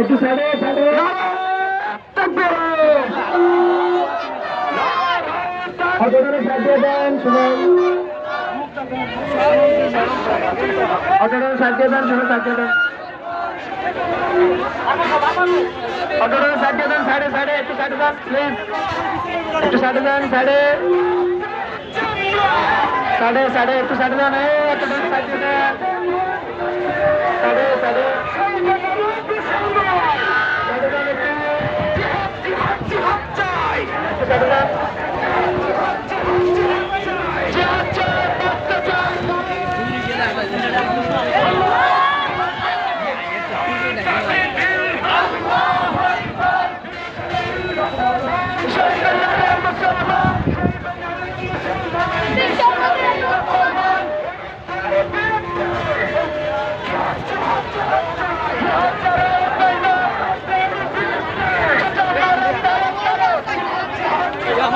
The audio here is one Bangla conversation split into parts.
একটু সাইডে সাইডে অটোটারে সাজিয়ে দেন শুনুন অটোটারে সাজিয়ে দেন শুনুন সাজিয়ে দেন। অটোটারে সাজিয়ে দেন সাইডে সাইডে একটু সাইডে দেন, প্লিজ। একটু সাইডে দেন সাইডে সাড়ে সাড়ে, একটু সাড়ে দেন। অটোটারে সাজিয়ে সাড়ে সাড়ে। தருவார்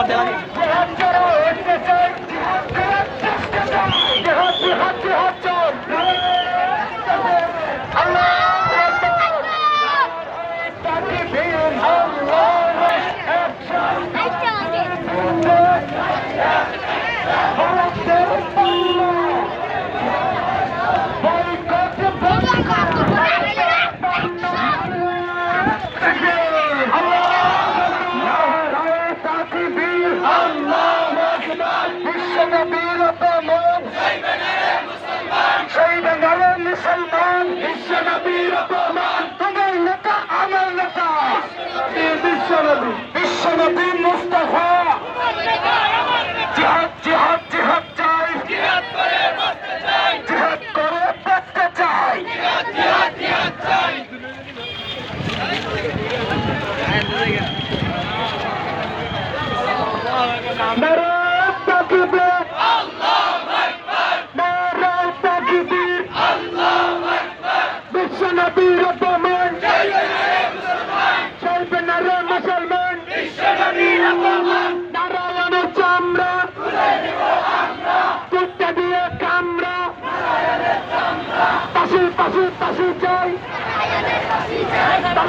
ধন্যবাদ দিলাম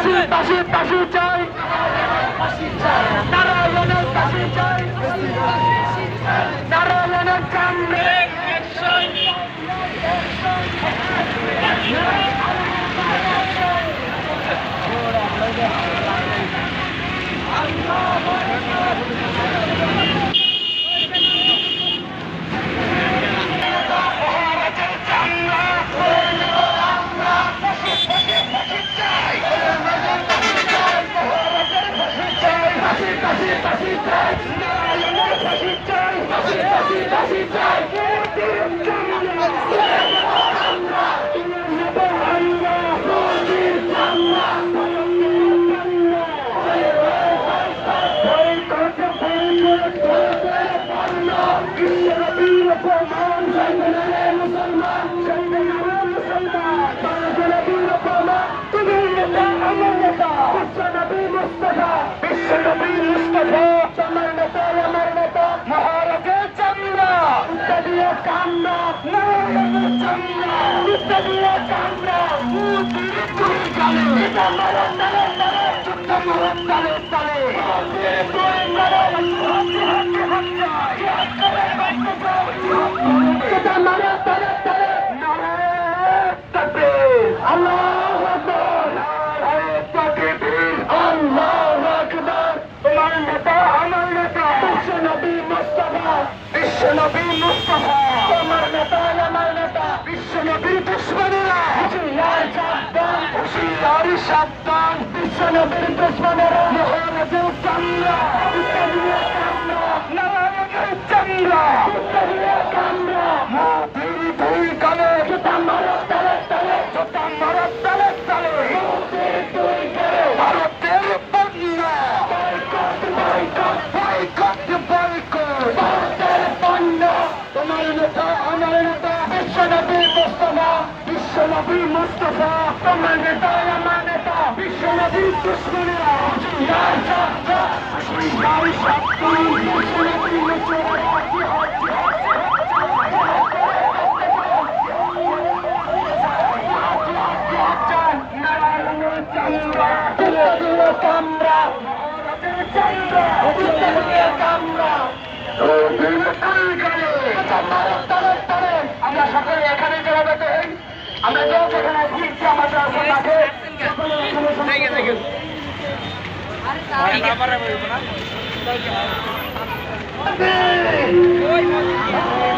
তাসির তাসির তাসির তালে তালে তালে বিশ্বনবী মুস্তফা। আমার নেতা আমার নেতা। বিশ্বনবী দুশ্মনেরা। হুশিয়ার সাবধান হুশিয়ার সাবধান। দুশ্মনেরা। নবী মুস্তফা তোমার নেতা, আমার নেতা বিশ্ব নবী দুশ্মনেরা হুঁশিয়ার সাবধান হুঁশিয়ার সাবধান বিশ্ব নবী মুস্তফা জিহাদ জিহাদ আমরা আমরা যে যেখানে ফিরছি আমাদের আসল মাঠে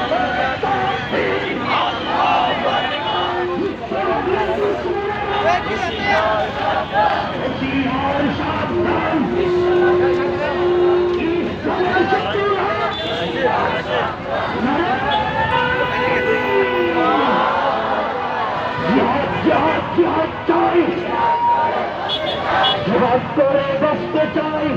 সকলে জিহাদ করে বসতে চাই।